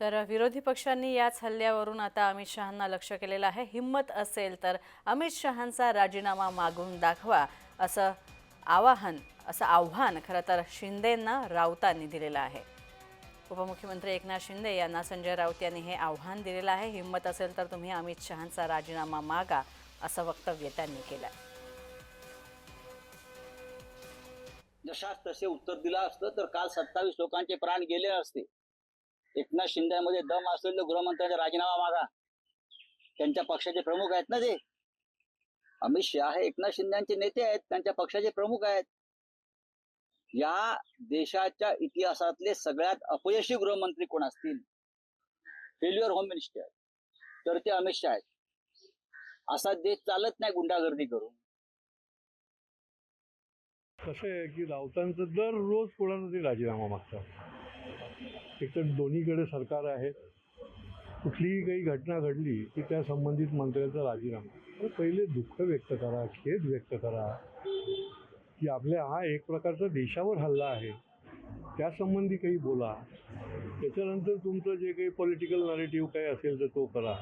तर विरोधी पक्षांनी याच हल्ल्यावरून आता अमित शहांना लक्ष केलेलं आहे. हिंमत असेल तर अमित शहांचा राजीनामा मागून दाखवा असं आवाहन असं आव्हान खरं तर शिंदेंना राऊतांनी दिलेलं आहे. उपमुख्यमंत्री एकनाथ शिंदे यांना संजय राऊत यांनी हे आव्हान दिलेलं आहे. हिंमत असेल तर तुम्ही अमित शहांचा राजीनामा मागा असं वक्तव्य त्यांनी केलं जशास तसे उत्तर दिलं असतं तर काल सत्तावीस लोकांचे प्राण गेले असते. एकनाथ शिंदेमध्ये दम असेल तर गृहमंत्र्यांचा राजीनामा मागा. त्यांच्या पक्षाचे प्रमुख आहेत ना ते? अमित शहा हे एकनाथ शिंदेचे नेते आहेत त्यांच्या पक्षाचे प्रमुख आहेत. या देशाच्या इतिहासातले सगळ्यात अपयशी गृहमंत्री कोण असतील? Failure home minister. तर ते अमित शहा आहेत. असा देश चालत नाही गुंडागर्दी करून. कसं आहे की राऊतांचं दररोज कोणाला तरी राजीनामा मागतात? एक तर दोन्हीकडे सरकार आहे. कुठलीही काही घटना घडली की त्या संबंधित मंत्र्यांचा राजीनामा. तर पहिले दुःख व्यक्त करा खेद व्यक्त करा की आपल्या हा एक प्रकारचा देशावर हल्ला आहे. त्यासंबंधी काही बोला. त्याच्यानंतर तुमचं जे काही पॉलिटिकल नरेटिव्ह काही असेल तर तो करा.